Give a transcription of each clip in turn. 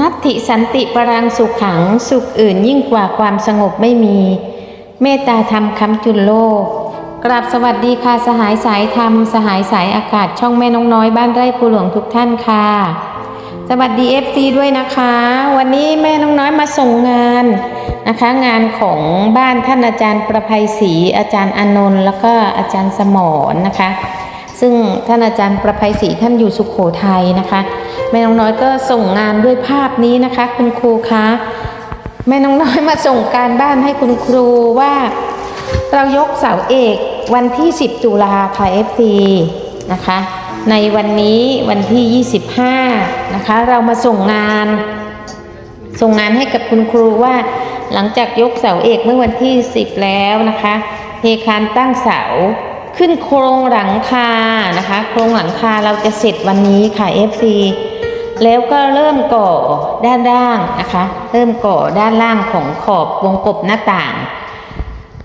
นัตถิสันติปรังสุขขังสุขอื่นยิ่งกว่าความสงบไม่มี เมตตาธรรมคำจุนโลก กราบสวัสดีค่ะสหายสายธรรม สหายสายอากาศช่องแม่น้องน้อยบ้านไร่ปูหลวงทุกท่านค่ะ สวัสดี FC ด้วยนะคะ วันนี้แม่น้องน้อยมาส่งงานนะคะ งานของบ้านท่านอาจารย์ประภัยศรีอาจารย์อนนท์แล้วก็อาจารย์สมรนะคะ ซึ่งท่านอาจารย์ประภัยศรีท่านอยู่สุขโขทัยนะคะแม่น้องน้อยก็ส่งงานด้วยภาพนี้นะคะ คุณครูคะแม่น้องน้อยมาส่งการบ้านให้คุณครูว่า เรายกเสาเอกวันที่ 10 ตุลาค่ะ FT นะคะ ในวันนี้วันที่ 25 นะคะ เรามาส่งงาน ส่งงานให้กับคุณครูว่า หลังจากยกเสาเอกเมื่อวันที่ 10 แล้วนะคะเทคานตั้งเสา ขึ้นโครงหลังคานะคะ โครงหลังคาเราจะเสร็จวันนี้ค่ะ FC แล้วก็เริ่มก่อด้านล่างนะคะ เริ่มก่อด้านล่างของขอบวงกบหน้าต่าง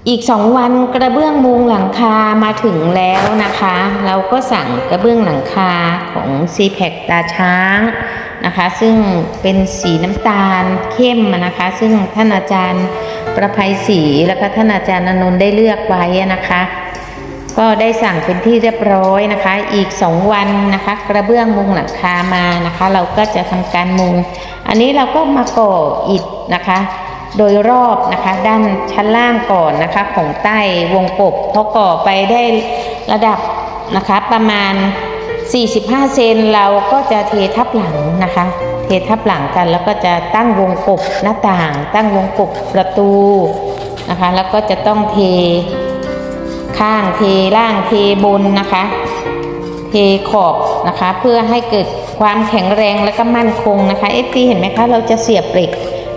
อีกสองวันกระเบื้องมุงหลังคามาถึงแล้วนะคะ เราก็สั่งกระเบื้องหลังคาของ c p a c ตาช้างนะคะ ซึ่งเป็นสีน้ำตาลเข้มนะคะ ซึ่งท่านอาจารย์ประภัยศรีแล้วก็ท่านอาจารย์อนนท์ได้เลือกไว้นะคะ ก็ได้สั่งเป็นที่เรียบร้อยนะคะ อีก 2 วันนะคะ กระเบื้องมุงหลังคามานะคะ เราก็จะทำการมุง อันนี้เราก็มาก่ออิฐนะคะ โดยรอบนะคะ ด้านชั้นล่างก่อนนะคะ ของใต้วงกบพอก่อไปได้ระดับนะคะประมาณ 45 เซนเราก็จะเททับหลังนะคะ เททับหลังกันแล้วก็จะตั้งวงกบหน้าต่าง ตั้งวงกบประตูนะคะ แล้วก็จะต้องเท ข้างเทล่างเทบนนะคะ เทขอบนะคะ เพื่อให้เกิดความแข็งแรงและก็มั่นคงนะคะเอฟซีเห็นไหมคะเราจะเสียบเหล็ก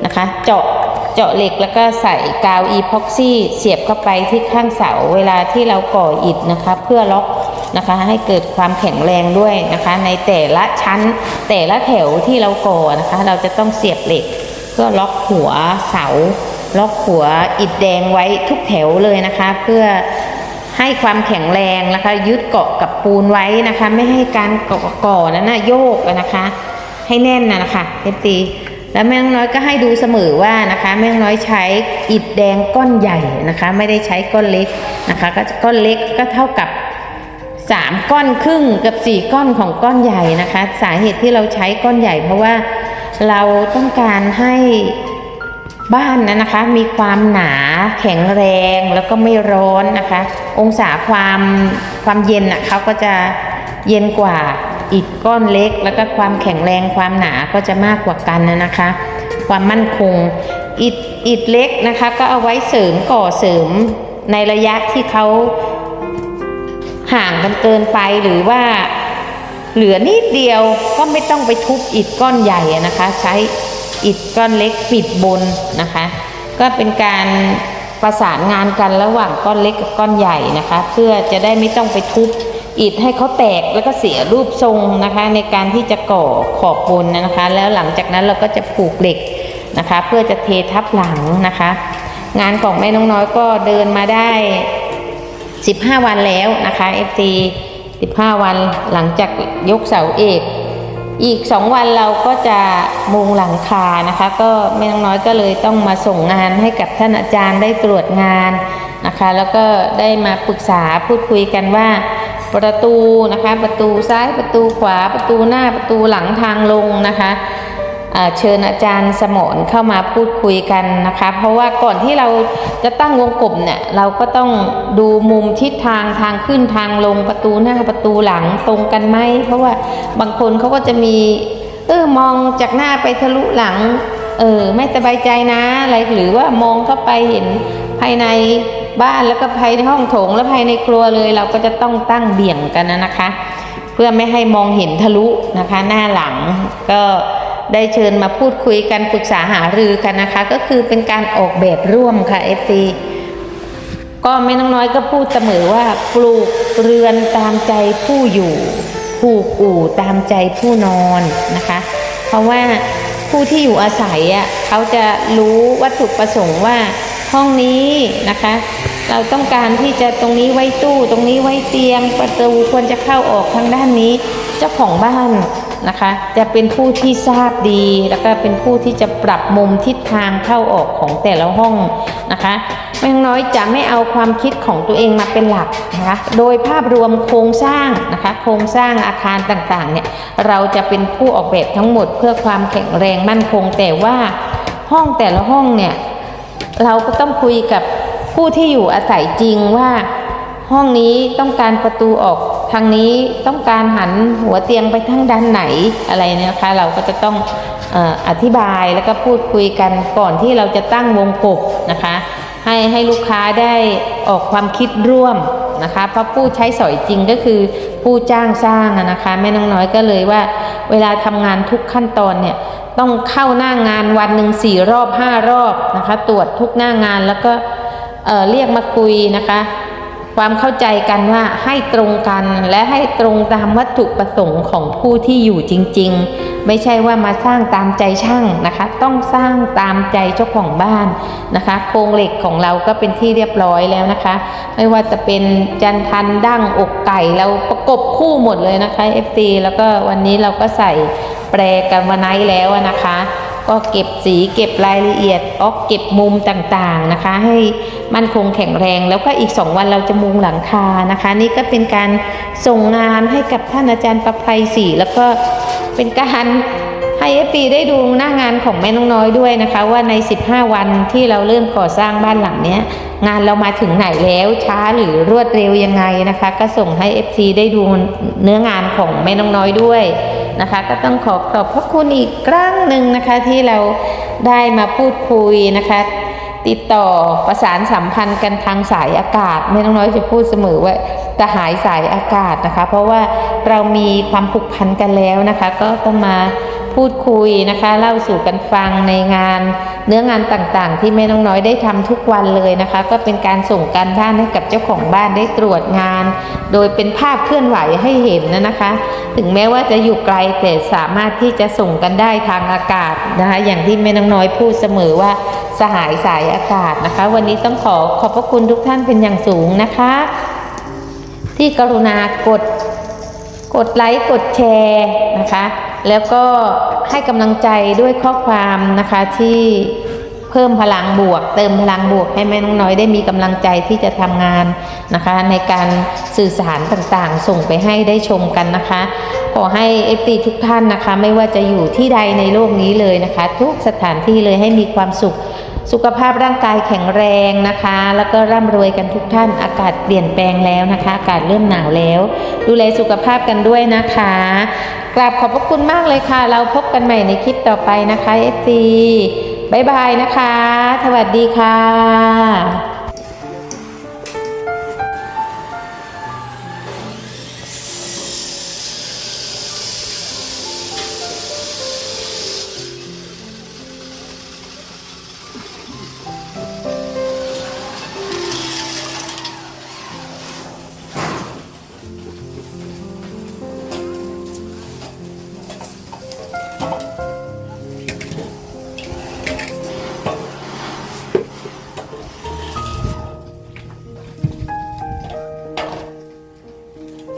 นะคะ เจาะเจาะเหล็กแล้วก็ใส่กาวอีพ็อกซี่เสียบเข้าไปที่ข้างเสาเวลาที่เราก่ออิฐนะคะ เพื่อล็อกนะคะให้เกิดความแข็งแรงด้วยนะคะ ในแต่ละชั้นแต่ละแถวที่เราก่อนะคะ เราจะต้องเสียบเหล็ก เพื่อล็อกหัวเสา ล็อกหัวอิฐแดงไว้ทุกแถวเลยนะคะ เพื่อ ให้ความแข็งแรงนะคะ ยึดเกาะกับปูนไว้นะคะ ไม่ให้การก่อก่อนั้นนะโยกนะคะ ให้แน่นนะนะคะเอฟตีแล้วแม่งน้อยก็ให้ดูเสมอว่านะคะ แม่งน้อยใช้อิฐแดงก้อนใหญ่นะคะ ไม่ได้ใช้ก้อนเล็กนะคะก็ก้อนเล็กก็เท่ากับสามก้อนครึ่งกับสี่ก้อนของก้อนใหญ่นะคะ สาเหตุที่เราใช้ก้อนใหญ่เพราะว่าเราต้องการให้ บ้านนะนะคะมีความหนาแข็งแรงแล้วก็ไม่ร้อนนะคะ องศาความความเย็นอะเขาก็จะเย็นกว่าอิฐก้อนเล็ก แล้วก็ความแข็งแรงความหนาก็จะมากกว่ากันนะนะคะ ความมั่นคงอิฐอิฐเล็กนะคะ ก็เอาไว้เสริมก่อเสริมในระยะที่เขาห่างกันเกินไปหรือว่า เหลือนิดเดียวก็ไม่ต้องไปทุบอิฐก้อนใหญ่นะคะ ใช้อิฐก้อนเล็กปิดบนนะคะ ก็เป็นการประสานงานกันระหว่างก้อนเล็กกับก้อนใหญ่นะคะ เพื่อจะได้ไม่ต้องไปทุบอิฐให้เขาแตกแล้วก็เสียรูปทรงนะคะ ในการที่จะก่อขอบบนนะคะ แล้วหลังจากนั้นเราก็จะผูกเหล็กนะคะ เพื่อจะเททับหลังนะคะ งานของแม่น้องน้อยก็เดินมาได้ 15 วันแล้วนะคะ FT 15 วันหลังจากยกเสาเอก อีก 2 วันเราก็จะมุงหลังคานะคะ ก็แม่น้องน้อยก็เลยต้องมาส่งงานให้กับท่านอาจารย์ได้ตรวจงานนะคะ แล้วก็ได้มาปรึกษาพูดคุยกันว่า ประตูนะคะ ประตูซ้ายประตูขวาประตูหน้าประตูหลังทางลงนะคะ เชิญอาจารย์สมรเข้ามาพูดคุยกันนะคะ เพราะว่าก่อนที่เราจะตั้งวงกบเนี่ยเราก็ต้องดูมุมทิศทางทางขึ้นทางลงประตูหน้าประตูหลังตรงกันไหมเพราะว่าบางคนเขาก็จะมีเออมองจากหน้าไปทะลุหลังเออไม่สบายใจนะอะไรหรือว่ามองเข้าไปเห็นภายในบ้านแล้วก็ภายในห้องโถงและภายในครัวเลย เราก็จะต้องตั้งเบี่ยงกันนะนะคะ เพื่อไม่ให้มองเห็นทะลุนะคะ หน้าหลังก็ ได้เชิญมาพูดคุยกันปรึกษาหารือกันนะคะ ก็คือเป็นการออกแบบร่วมค่ะ FT ก็แม่น้องน้อยก็พูดเสมอว่าปลูกเรือนตามใจผู้อยู่ผูกอู่ตามใจผู้นอนนะคะ เพราะว่าผู้ที่อยู่อาศัยอะเขาจะรู้วัตถุประสงค์ว่าห้องนี้นะคะ เราต้องการที่จะตรงนี้ไว้ตู้ ตรงนี้ไว้เตียง ประตูควรจะเข้าออกทางด้านนี้ เจ้าของบ้าน นะคะ จะเป็นผู้ที่ทราบดีแล้วก็เป็นผู้ที่จะปรับมุมทิศทางเข้าออกของแต่ละห้องนะคะแม่นกน้อยจะไม่เอาความคิดของตัวเองมาเป็นหลักนะคะโดยภาพรวมโครงสร้างนะคะโครงสร้างอาคารต่างๆเนี่ยเราจะเป็นผู้ออกแบบทั้งหมดเพื่อความแข็งแรงมั่นคง แต่ว่าห้องแต่ละห้องเนี่ยเราก็ต้องคุยกับผู้ที่อยู่อาศัยจริงว่าห้องนี้ต้องการประตูออก ทางนี้ต้องการหันหัวเตียงไปทางด้านไหนอะไรเนี่ยนะคะ เราก็จะต้องออธิบายแล้วก็พูดคุยกันก่อนที่เราจะตั้งวงกบนะคะ ให้ให้ลูกค้าได้ออกความคิดร่วมนะคะ เพราะผู้ใช้สอยจริงก็คือผู้จ้างสร้างนะคะแม่น้องน้อยก็เลยว่า เวลาทำงานทุกขั้นตอนเนี่ยต้องเข้าหน้างานวันหนึ่งสี่รอบห้ารอบนะคะ ตรวจทุกหน้างานแล้วก็เเรียกมาคุยนะคะ ความเข้าใจกันว่าให้ตรงกันและให้ตรงตามวัตถุประสงค์ของผู้ที่อยู่จริง ๆ ไม่ใช่ว่ามาสร้างตามใจช่างนะคะ ต้องสร้างตามใจเจ้าของบ้านนะคะ โครงเหล็กของเราก็เป็นที่เรียบร้อยแล้วนะคะ ไม่ว่าจะเป็นจันทันดั้งอกไก่เราประกบคู่หมดเลยนะคะ FT แล้วก็วันนี้เราก็ใส่แปรกันวาไนแล้วนะคะ ก็เก็บสีเก็บรายละเอียดออกเก็บมุมต่างๆนะคะ ให้มั่นคงแข็งแรงแล้วก็อีก 2 วันเราจะมุงหลังคานะคะ นี่ก็เป็นการส่งงานให้กับท่านอาจารย์ประภัยศรีแล้วก็เป็นการให้เอฟีได้ดูหน้างานของแม่น้องน้อยด้วยนะคะ ว่าใน 15 วันที่เราเริ่มก่อสร้างบ้านหลังนี้งานเรามาถึงไหนแล้วช้าหรือรวดเร็วยังไงนะคะ ก็ส่งให้ FC ได้ดูเนื้องานของแม่น้องน้อยด้วย นะคะ ก็ต้องขอขอบพระคุณอีกครั้งหนึ่งนะคะที่เราได้มาพูดคุยนะคะ ติดต่อประสานสัมพันธ์กันทางสายอากาศแม่น้องน้อยจะพูดเสมอว่าจะหายสายอากาศนะคะ เพราะว่าเรามีความผูกพันกันแล้วนะคะ ก็ต้องมาพูดคุยนะคะ เล่าสู่กันฟังในงาน เนื้องานต่างๆ ที่แม่น้องน้อยได้ทำทุกวันเลยนะคะ ก็เป็นการส่งการบ้านให้กับเจ้าของบ้านได้ตรวจงาน โดยเป็นภาพเคลื่อนไหวให้เห็นนะนะคะ ถึงแม้ว่าจะอยู่ไกลแต่สามารถที่จะส่งกันได้ทางอากาศนะคะ อย่างที่แม่น้องน้อยพูดเสมอว่าสหายสายอากาศนะคะ วันนี้ต้องขอขอบพระคุณทุกท่านเป็นอย่างสูงนะคะ ที่กรุณากดกดไลค์กดแชร์นะคะ แล้วก็ให้กำลังใจด้วยข้อความนะคะที่เพิ่มพลังบวก เติมพลังบวกให้แม่น้องน้อยได้มีกำลังใจที่จะทำงานนะคะ ในการสื่อสารต่างๆ ส่งไปให้ได้ชมกันนะคะ ขอให้เอฟตีทุกท่านนะคะ ไม่ว่าจะอยู่ที่ใดในโลกนี้เลยนะคะ ทุกสถานที่เลยให้มีความสุข สุขภาพร่างกายแข็งแรงนะคะ แล้วก็ร่ำรวยกันทุกท่านอากาศเปลี่ยนแปลงแล้วนะคะ อากาศเริ่มหนาวแล้ว ดูแลสุขภาพกันด้วยนะคะกราบขอบพระคุณมากเลยค่ะ เราพบกันใหม่ในคลิปต่อไปนะคะ FC บ๊ายบายนะคะ สวัสดีค่ะ